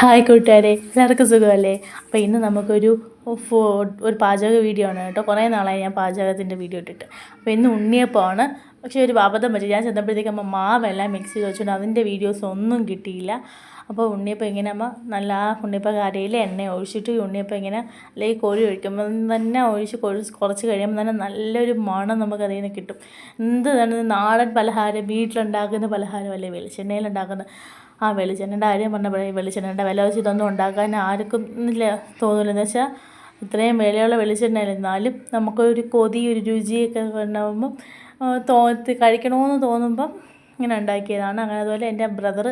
Hi കൂട്ടുകാരെ എല്ലാവർക്കും സുഖമല്ലേ? അപ്പോൾ ഇന്ന് നമുക്കൊരു ഫോ ഒരു പാചക വീഡിയോ ആണ് കേട്ടോ. കുറേ നാളായി ഞാൻ പാചകത്തിന്റെ വീഡിയോ ഇട്ടിട്ട്. അപ്പോൾ ഇന്ന് ഉണ്ണിയപ്പമാണ്. പക്ഷേ ഒരു അബദ്ധം പറ്റി ഞാൻ ചെന്നപ്പോഴത്തേക്ക് അമ്മ മാവെല്ലാം മിക്സ് ചെയ്ത് വെച്ചുകൊണ്ട് അതിന്റെ വീഡിയോസ് ഒന്നും കിട്ടിയില്ല. അപ്പോൾ ഉണ്ണിയപ്പം ഇങ്ങനെ അമ്മ നല്ല ഉണ്ണിയപ്പം കരയിൽ എണ്ണ ഒഴിച്ചിട്ട് ഉണ്ണിയപ്പം ഇങ്ങനെ അല്ലെങ്കിൽ കോഴി ഒഴിക്കുമ്പോൾ തന്നെ ഒഴിച്ച് കുറച്ച് കുറച്ച് കഴിയുമ്പോൾ തന്നെ നല്ലൊരു മണം നമുക്ക് അതിൽ നിന്ന് കിട്ടും. എന്ത് തന്നെ നാടൻ പലഹാരം വീട്ടിലുണ്ടാക്കുന്ന പലഹാരമല്ലേ വെളിച്ചെണ്ണയിലുണ്ടാക്കുന്ന ആ വെളിച്ചെണ്ണയുടെ കാര്യം പറഞ്ഞപ്പോഴേ വെളിച്ചെണ്ണയുടെ വില വെച്ച് ഇതൊന്നും ഉണ്ടാക്കാൻ ആർക്കും ഇല്ല തോന്നില്ല എന്ന് വെച്ചാൽ ഇത്രയും വിലയുള്ള വെളിച്ചെണ്ണ എന്നാലും നമുക്കൊരു കൊതി ഒരു രുചിയൊക്കെ ഉണ്ടാകുമ്പം തോന്നി കഴിക്കണമെന്ന് തോന്നുമ്പം ഇങ്ങനെ ഉണ്ടാക്കിയതാണ്. അങ്ങനെ അതുപോലെ എന്റെ ബ്രദർ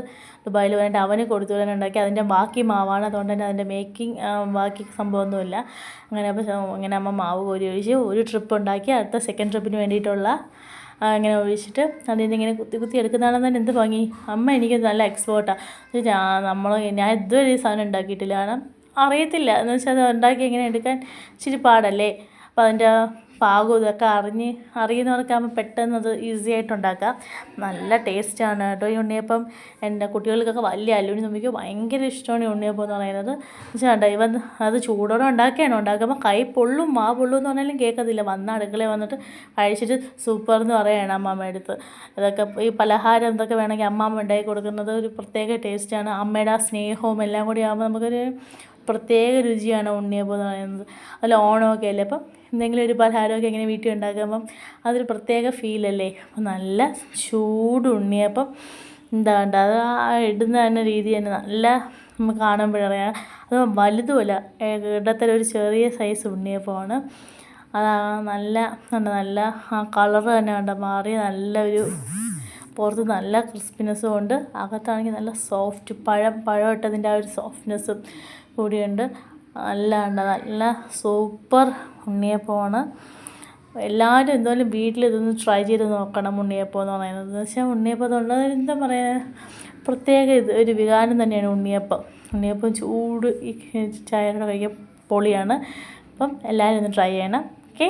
ദുബായിൽ വന്നിട്ട് അവന് കൊടുത്തു വിടാൻ ഉണ്ടാക്കി. അതിന്റെ ബാക്കി മാവാണ്. അതുകൊണ്ട് തന്നെ അതിന്റെ മേക്കിംഗ് ബാക്കി സംഭവമൊന്നുമില്ല. അങ്ങനെ അപ്പോൾ ഇങ്ങനെ അമ്മ മാവ് കോരി ഒഴിച്ച് ഒരു ട്രിപ്പ് ഉണ്ടാക്കി. അടുത്ത സെക്കൻഡ് ട്രിപ്പിന് വേണ്ടിയിട്ടുള്ള ഇങ്ങനെ ഒഴിച്ചിട്ട് അതിന്റെ ഇങ്ങനെ കുത്തി കുത്തി എടുക്കുന്നതാണെന്ന് തന്നെ എന്ത് ഭംഗി. അമ്മ എനിക്ക് നല്ല എക്സ്പേർട്ടാണ് നമ്മൾ ഞാൻ ഇതുവരെ ഈ സാധനം ഉണ്ടാക്കിയിട്ടില്ല. കാരണം അറിയത്തില്ല. എന്ന് വെച്ചാൽ അത് ഉണ്ടാക്കി എങ്ങനെ എടുക്കാൻ ഇച്ചിരി പാടല്ലേ? അപ്പോൾ അതിന്റെ പാകവും ഇതൊക്കെ അറിഞ്ഞ് അറിയുന്നവർക്കാകുമ്പോൾ പെട്ടെന്ന് അത് ഈസി ആയിട്ട് ഉണ്ടാക്കാം. നല്ല ടേസ്റ്റാണ് കേട്ടോ ഈ ഉണ്ണിയപ്പം. എന്റെ കുട്ടികൾക്കൊക്കെ വലിയ അല്ലുണി നമുക്ക് ഭയങ്കര ഇഷ്ടമാണ് ഈ ഉണ്ണിയപ്പം എന്ന് പറയുന്നത് ചേട്ടാ ഇവൻ അത് ചൂടോടെ ഉണ്ടാക്കിയാണ്? ഉണ്ടാക്കുമ്പോൾ കൈ പൊള്ളും മാ പൊള്ളും എന്ന് പറഞ്ഞാലും കേൾക്കത്തില്ല. വന്ന അടുക്കളയിൽ വന്നിട്ട് കഴിച്ചിട്ട് സൂപ്പർ എന്ന് പറയുകയാണ് അമ്മാമ്മ അടുത്ത്. ഇതൊക്കെ ഈ പലഹാരം എന്തൊക്കെ വേണമെങ്കിൽ അമ്മാമ്മ ഉണ്ടാക്കി കൊടുക്കുന്നത് ഒരു പ്രത്യേക ടേസ്റ്റാണ് അമ്മയുടെ ആ സ്നേഹവും എല്ലാം കൂടി ആകുമ്പോൾ നമുക്കൊരു പ്രത്യേക രുചിയാണ് ഉണ്ണിയപ്പം എന്ന് പറയുന്നത് അതിൽ ഓണമൊക്കെ അല്ലേ? അപ്പം എന്തെങ്കിലും ഒരു പലഹാരമൊക്കെ ഇങ്ങനെ വീട്ടിൽ ഉണ്ടാക്കുമ്പം അതൊരു പ്രത്യേക ഫീലല്ലേ? അപ്പം നല്ല ചൂട് ഉണ്ണിയപ്പം എന്താ വേണ്ട അത് ആ ഇടുന്ന തന്നെ രീതി തന്നെ. നല്ല നമുക്ക് കാണുമ്പോഴറിയാം അത് വലുതുമല്ല ഇടത്തരം ഒരു ചെറിയ സൈസ് ഉണ്ണിയപ്പമാണ്. അത് നല്ല നല്ല ആ കളറ് തന്നെ കണ്ട? മാറി നല്ലൊരു പുറത്ത് നല്ല ക്രിസ്പിനെസ്സും ഉണ്ട്. അകത്താണെങ്കിൽ നല്ല സോഫ്റ്റ് പഴം പഴം ഇട്ടതിന്റെ ആ ഒരു സോഫ്റ്റ്നെസ്സും കൂടിയുണ്ട്. നല്ല ഉണ്ട് നല്ല സൂപ്പർ ഉണ്ണിയപ്പമാണ്. എല്ലാവരും എന്തായാലും വീട്ടിൽ ഇതൊന്ന് ട്രൈ ചെയ്ത് നോക്കണം ഉണ്ണിയപ്പം എന്ന് പറയുന്നത്. എന്ന് വെച്ചാൽ ഉണ്ണിയപ്പം എന്താ പറയുക പ്രത്യേക ഇത് ഒരു വികാരം തന്നെയാണ് ഉണ്ണിയപ്പം. ഉണ്ണിയപ്പം ചൂട് ഈ ചായയുടെ കഴിക്കാൻ പൊളിയാണ്. അപ്പം എല്ലാവരും ഒന്ന് ട്രൈ ചെയ്യണം. ഓക്കെ